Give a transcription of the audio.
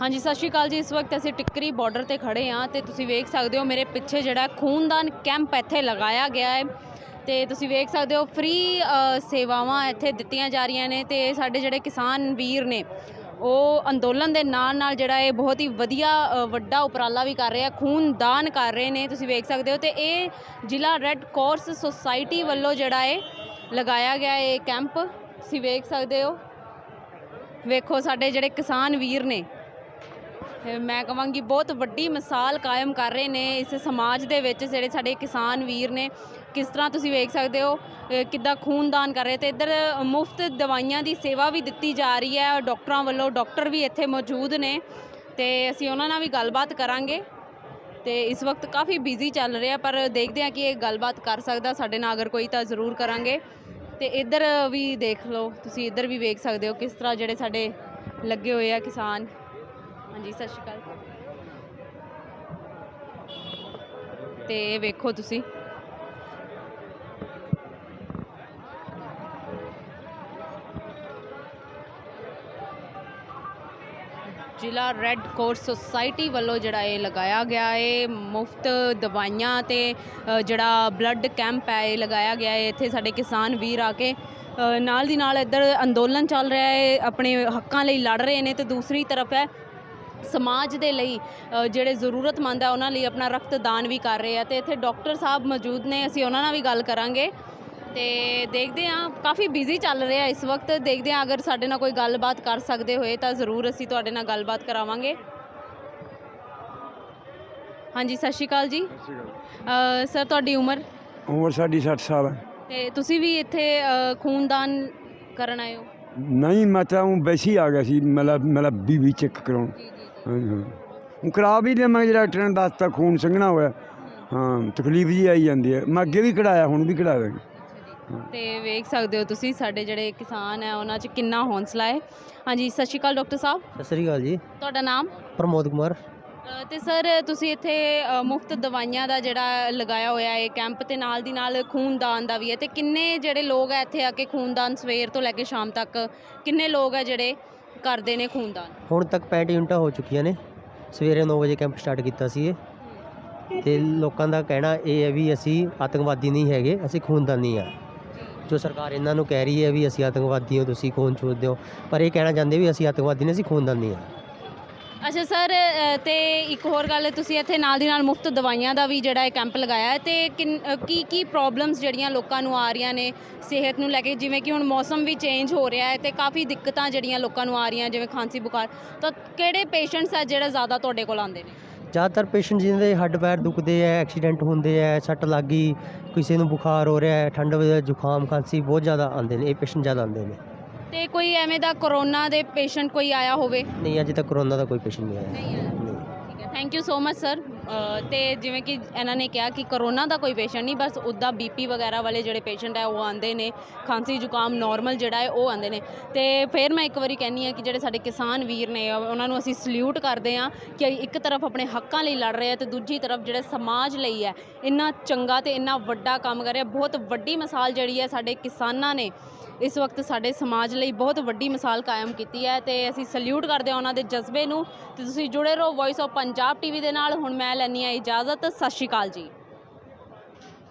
ਹਾਂਜੀ, ਸਤਿ ਸ਼੍ਰੀ ਅਕਾਲ ਜੀ। ਇਸ ਵਕਤ ਅਸੀਂ ਟਿੱਕਰੀ ਬਾਰਡਰ ਤੇ ਖੜੇ ਹਾਂ ਤੇ ਤੁਸੀਂ ਵੇਖ ਸਕਦੇ ਹੋ ਮੇਰੇ ਪਿੱਛੇ ਜਿਹੜਾ ਖੂਨਦਾਨ ਕੈਂਪ ਇੱਥੇ ਲਗਾਇਆ ਗਿਆ ਹੈ। ਤੇ ਤੁਸੀਂ ਵੇਖ ਸਕਦੇ ਹੋ ਫ੍ਰੀ ਸੇਵਾਵਾਂ ਇੱਥੇ ਦਿੱਤੀਆਂ ਜਾ ਰਹੀਆਂ ਨੇ ਤੇ ਸਾਡੇ ਜਿਹੜੇ ਕਿਸਾਨ ਵੀਰ ਨੇ, ਉਹ ਅੰਦੋਲਨ ਦੇ ਨਾਲ ਨਾਲ ਜਿਹੜਾ ਇਹ ਬਹੁਤ ਹੀ ਵਧੀਆ ਵੱਡਾ ਉਪਰਾਲਾ ਵੀ ਕਰ ਰਿਹਾ ਖੂਨਦਾਨ ਕਰ ਰਹੇ ਨੇ। ਤੁਸੀਂ ਵੇਖ ਸਕਦੇ ਹੋ ਤੇ ਇਹ ਜ਼ਿਲ੍ਹਾ ਰੈੱਡ ਕੋਰਸ ਸੁਸਾਇਟੀ ਵੱਲੋਂ ਜਿਹੜਾ ਇਹ ਲਗਾਇਆ ਗਿਆ ਇਹ ਕੈਂਪ ਤੁਸੀਂ ਵੇਖ ਸਕਦੇ ਹੋ। ਵੇਖੋ ਸਾਡੇ ਜਿਹੜੇ ਕਿਸਾਨ ਵੀਰ ਨੇ ਮੈਂ ਕਹਾਂਗੀ ਬਹੁਤ ਵੱਡੀ ਮਿਸਾਲ ਕਾਇਮ ਕਰ ਰਹੇ ਨੇ ਇਸ ਸਮਾਜ ਦੇ ਵਿੱਚ ਜਿਹੜੇ ਸਾਡੇ ਕਿਸਾਨ ਵੀਰ ਨੇ। ਕਿਸ ਤਰ੍ਹਾਂ ਤੁਸੀਂ ਵੇਖ ਸਕਦੇ ਹੋ ਕਿੱਦਾਂ ਖੂਨਦਾਨ ਕਰ ਰਹੇ ਤੇ ਇੱਧਰ ਮੁਫਤ ਦਵਾਈਆਂ ਦੀ ਸੇਵਾ ਵੀ ਦਿੱਤੀ ਜਾ ਰਹੀ ਹੈ। ਡਾਕਟਰਾਂ ਵੱਲੋਂ ਡਾਕਟਰ ਵੀ ਇੱਥੇ ਮੌਜੂਦ ਨੇ ਤੇ ਅਸੀਂ ਉਹਨਾਂ ਨਾਲ ਵੀ ਗੱਲਬਾਤ ਕਰਾਂਗੇ। ਤੇ ਇਸ ਵਕਤ ਕਾਫੀ ਬਿਜ਼ੀ ਚੱਲ ਰਿਹਾ ਪਰ ਦੇਖਦੇ ਹਾਂ ਕਿ ਇਹ ਗੱਲਬਾਤ ਕਰ ਸਕਦਾ ਸਾਡੇ ਨਾਲ ਅਗਰ ਕੋਈ ਤਾਂ ਜ਼ਰੂਰ ਕਰਾਂਗੇ। ਤੇ ਇੱਧਰ ਵੀ ਦੇਖ ਲਓ, ਤੁਸੀਂ ਇੱਧਰ ਵੀ ਵੇਖ ਸਕਦੇ ਹੋ ਕਿਸ ਤਰ੍ਹਾਂ ਜਿਹੜੇ ਸਾਡੇ ਲੱਗੇ ਹੋਏ ਆ ਕਿਸਾਨ। ਹਾਂਜੀ, ਸਤਿ ਸ਼੍ਰੀ ਅਕਾਲ। ਤੇ ਇਹ ਵੇਖੋ ਤੁਸੀਂ। ਜ਼ਿਲ੍ਹਾ ਰੈੱਡ ਕੋਰਸ ਸੁਸਾਇਟੀ ਵੱਲੋਂ ਜਿਹੜਾ ਇਹ ਲਗਾਇਆ ਗਿਆ ਹੈ ਮੁਫਤ ਦਵਾਈਆਂ ਤੇ ਜਿਹੜਾ ਬਲੱਡ ਕੈਂਪ ਹੈ, ਇਹ ਲਗਾਇਆ ਗਿਆ ਹੈ ਇੱਥੇ ਸਾਡੇ ਕਿਸਾਨ ਵੀਰ ਆ ਕੇ ਨਾਲ ਦੀ ਨਾਲ ਇੱਧਰ ਅੰਦੋਲਨ ਚੱਲ ਰਿਹਾ ਹੈ ਆਪਣੇ ਹੱਕਾਂ ਲਈ ਲੜ ਰਹੇ ਨੇ ਤੇ ਦੂਸਰੀ ਤਰਫ ਹੈ ਸਮਾਜ ਦੇ ਲਈ ਜਿਹੜੇ ਜ਼ਰੂਰਤਮੰਦ ਆ ਉਹਨਾਂ ਲਈ ਆਪਣਾ ਰਕਤਦਾਨ ਵੀ ਕਰ ਰਹੇ ਆ। ਤੇ ਇੱਥੇ ਡਾਕਟਰ ਸਾਹਿਬ ਮੌਜੂਦ ਨੇ ਅਸੀਂ ਉਹਨਾਂ ਨਾਲ ਵੀ ਗੱਲ ਕਰਾਂਗੇ। ਤੇ ਦੇਖਦੇ ਆ ਕਾਫੀ ਬਿਜ਼ੀ ਚੱਲ ਰਿਹਾ ਇਸ ਵਕਤ। ਦੇਖਦੇ ਆ ਅਗਰ ਸਾਡੇ ਨਾਲ ਕੋਈ ਗੱਲਬਾਤ ਕਰ ਸਕਦੇ ਹੋਏ ਤਾਂ ਜ਼ਰੂਰ ਅਸੀਂ ਤੁਹਾਡੇ ਨਾਲ ਗੱਲਬਾਤ ਕਰਾਵਾਂਗੇ। ਹਾਂਜੀ ਸਤਿ ਸ਼੍ਰੀ ਅਕਾਲ ਜੀ। ਅ, ਸਰ ਤੁਹਾਡੀ ਉਮਰ? ਉਮਰ ਸਾਡੀ 60 ਸਾਲ ਹੈ। ਤੇ ਤੁਸੀਂ ਵੀ ਇੱਥੇ ਖੂਨਦਾਨ ਕਰਨ ਆਏ ਹੋ? ਨਹੀਂ ਮੈਂ ਤਾਂ ਊਂ ਵੈਸੇ ਹੀ ਆ ਗਿਆ ਸੀ ਮਤਲਬ ਮਤਲਬ ਬੀਬੀ ਚੈੱਕ ਕਰਾਉਣ। ਜੀ ਜੀ ਹਾਂ ਉਹ ਕਰਾ ਵੀ ਦੇਵਾਂਗੇ ਜਿਹੜਾ ਡਾਕਟਰ ਨੇ ਦੱਸਤਾ ਖੂਨ ਸੰਘਣਾ ਹੋਇਆ। ਹਾਂ ਤਕਲੀਫ ਜੀ ਆਈ ਜਾਂਦੀ ਹੈ। ਮੈਂ ਅੱਗੇ ਵੀ ਕਢਾਇਆ ਹੁਣ ਵੀ ਕਢਾ ਦਾਂਗੇ। ਤੇ ਵੇਖ ਸਕਦੇ ਹੋ ਤੁਸੀਂ ਸਾਡੇ ਜਿਹੜੇ ਕਿਸਾਨ ਹੈ ਉਹਨਾਂ 'ਚ ਕਿੰਨਾ ਹੌਂਸਲਾ ਹੈ। ਹਾਂਜੀ ਸਤਿ ਸ਼੍ਰੀ ਅਕਾਲ ਡਾਕਟਰ ਸਾਹਿਬ। ਸਤਿ ਸ੍ਰੀ ਅਕਾਲ ਜੀ। ਤੁਹਾਡਾ ਨਾਮ? ਪ੍ਰਮੋਦ ਕੁਮਾਰ। ਤੇ ਸਰ, ਤੁਸੀਂ ਇੱਥੇ ਮੁਫਤ ਦਵਾਈਆਂ ਦਾ ਜਿਹੜਾ ਲਗਾਇਆ ਹੋਇਆ ਹੈ ਕੈਂਪ ਤੇ ਨਾਲ ਦੀ ਨਾਲ ਖੂਨਦਾਨ ਦਾ ਵੀ ਹੈ। ਤੇ ਕਿੰਨੇ ਜਿਹੜੇ ਲੋਕ ਹੈ ਇੱਥੇ ਆ ਕੇ ਖੂਨਦਾਨ ਸਵੇਰ ਤੋਂ ਲੈ ਕੇ ਸ਼ਾਮ ਤੱਕ, ਕਿੰਨੇ ਲੋਕ ਹੈ ਜਿਹੜੇ ਕਰਦੇ ਨੇ ਖੂਨਦਾਨ? ਹੁਣ ਤੱਕ 65 ਯੂਨਿਟਾਂ ਹੋ ਚੁੱਕੀਆਂ ਨੇ। ਸਵੇਰੇ 9 ਵਜੇ ਕੈਂਪ ਸਟਾਰਟ ਕੀਤਾ ਸੀ ਇਹ। ਤੇ ਲੋਕਾਂ ਦਾ ਕਹਿਣਾ ਇਹ ਹੈ ਵੀ ਅਸੀਂ ਆਤੰਕਵਾਦੀ ਨਹੀਂ ਹੈਗੇ, ਅਸੀਂ ਖੂਨਦਾਨੀ ਆ। ਜੋ ਸਰਕਾਰ ਇਹਨਾਂ ਨੂੰ ਕਹਿ ਰਹੀ ਹੈ ਵੀ ਅਸੀਂ ਆਤੰਕਵਾਦੀ ਹੋ, ਤੁਸੀਂ ਖੂਨ ਚੂਸਦੇ ਹੋ। ਪਰ ਇਹ ਕਹਿਣਾ ਚਾਹੁੰਦੇ ਵੀ ਅਸੀਂ ਆਤੰਕਵਾਦੀ ਨਹੀਂ, ਅਸੀਂ ਖੂਨਦਾਨੀ ਆ। ਅੱਛਾ ਸਰ ਅ, ਤੇ ਇੱਕ ਹੋਰ ਗੱਲ ਤੁਸੀਂ ਇੱਥੇ ਨਾਲ ਦੀ ਨਾਲ ਮੁਫਤ ਦਵਾਈਆਂ ਦਾ ਵੀ ਜਿਹੜਾ ਇਹ ਕੈਂਪ ਲਗਾਇਆ ਹੈ ਤੇ ਕਿੰਨ- ਅ, ਕੀ ਕੀ ਪ੍ਰੋਬਲਮਸ ਜਿਹੜੀਆਂ ਲੋਕਾਂ ਨੂੰ ਆ ਰਹੀਆਂ ਨੇ ਸਿਹਤ ਨੂੰ ਲੈ ਕੇ? ਜਿਵੇਂ ਕਿ ਹੁਣ ਮੌਸਮ ਵੀ ਚੇਂਜ ਹੋ ਰਿਹਾ ਹੈ ਤੇ ਕਾਫੀ ਦਿੱਕਤਾਂ ਜਿਹੜੀਆਂ ਲੋਕਾਂ ਨੂੰ ਆ ਰਹੀਆਂ ਜਿਵੇਂ ਖਾਂਸੀ ਬੁਖਾਰ ਤਾਂ ਕਿਹੜੇ ਪੇਸ਼ੈਂਟਸ ਆ ਜਿਹੜਾ ਜ਼ਿਆਦਾ ਤੁਹਾਡੇ ਕੋਲ ਆਉਂਦੇ ਨੇ? ਜ਼ਿਆਦਾਤਰ ਪੇਸ਼ੈਂਟ ਜਿਹਨਾਂ ਦੇ ਹੱਡ ਪੈਰ ਦੁਖਦੇ ਆ ਐਕਸੀਡੈਂਟ ਹੁੰਦੇ ਆ ਸੱਟ ਲੱਗ ਗਈ ਕਿਸੇ ਨੂੰ ਬੁਖਾਰ ਹੋ ਰਿਹਾ ਹੈ ਠੰਡ ਵਜੇ ਜ਼ੁਕਾਮ ਖਾਂਸੀ ਬਹੁਤ ਜ਼ਿਆਦਾ ਆਉਂਦੇ ਨੇ ਇਹ ਪੇਸ਼ੈਂਟ ਜ਼ਿਆਦਾ ਆਉਂਦੇ ਨੇ। ਤੇ ਕੋਈ ਐਵੇਂ ਦਾ ਕਰੋਨਾ ਦੇ ਪੇਸ਼ੈਂਟ ਕੋਈ ਆਇਆ ਹੋਵੇ? ਨਹੀਂ ਅਜੇ ਤੱਕ ਕਰੋਨਾ ਦਾ ਕੋਈ ਪੇਸ਼ੈਂਟ ਨਹੀਂ ਆਇਆ। ਨਹੀਂ ਠੀਕ ਹੈ। Thank you so much sir ਤੇ ਜਿਵੇਂ ਕਿ ਇਹਨਾਂ ਨੇ ਕਿਹਾ ਕਿ ਕਰੋਨਾ ਦਾ ਕੋਈ ਪੇਸ਼ੈਂਟ ਨਹੀਂ, ਬਸ ਉੱਦਾਂ ਬੀਪੀ ਵਗੈਰਾ ਵਾਲੇ ਜਿਹੜੇ ਪੇਸ਼ੈਂਟ ਹੈ, ਉਹ ਆਉਂਦੇ ਨੇ, ਖਾਂਸੀ ਜ਼ੁਕਾਮ ਨਾਰਮਲ ਜਿਹੜਾ ਹੈ, ਉਹ ਆਉਂਦੇ ਨੇ। ਤੇ ਫਿਰ ਮੈਂ ਇੱਕ ਵਾਰੀ ਕਹਿੰਨੀ ਆ ਕਿ ਜਿਹੜੇ ਸਾਡੇ ਕਿਸਾਨ ਵੀਰ ਨੇ ਉਹਨਾਂ ਨੂੰ ਅਸੀਂ ਸਲੂਟ ਕਰਦੇ ਆ ਕਿ ਇੱਕ ਤਰਫ ਆਪਣੇ ਹੱਕਾਂ ਲਈ ਲੜ ਰਹੇ ਆ ਤੇ ਦੂਜੀ ਤਰਫ ਜਿਹੜੇ ਸਮਾਜ ਲਈ ਹੈ, ਇੰਨਾ ਚੰਗਾ ਤੇ ਇੰਨਾ ਵੱਡਾ ਕੰਮ ਕਰ ਰਿਹਾ। ਬਹੁਤ ਵੱਡੀ ਮਿਸਾਲ ਜਿਹੜੀ ਹੈ ਸਾਡੇ ਕਿਸਾਨਾਂ ਨੇ, ਇਸ ਵਕਤ ਸਾਡੇ ਸਮਾਜ ਲਈ ਬਹੁਤ ਵੱਡੀ ਮਿਸਾਲ ਕਾਇਮ ਕੀਤੀ ਹੈ ਤੇ ਅਸੀਂ ਸਲੂਟ ਕਰਦੇ ਹਾਂ ਉਹਨਾਂ ਦੇ ਜਜ਼ਬੇ ਨੂੰ। ਤੇ ਤੁਸੀਂ ਜੁੜੇ ਰਹੋ ਵੌਇਸ ਆਫ ਪੰਜਾਬ ਟੀਵੀ ਦੇ ਨਾਲ। ਹੁਣ ਮੈਂ ਲੈਂਦੀ ਹਾਂ ਇਜਾਜ਼ਤ ਸਤਿ ਸ਼੍ਰੀ ਅਕਾਲ ਜੀ।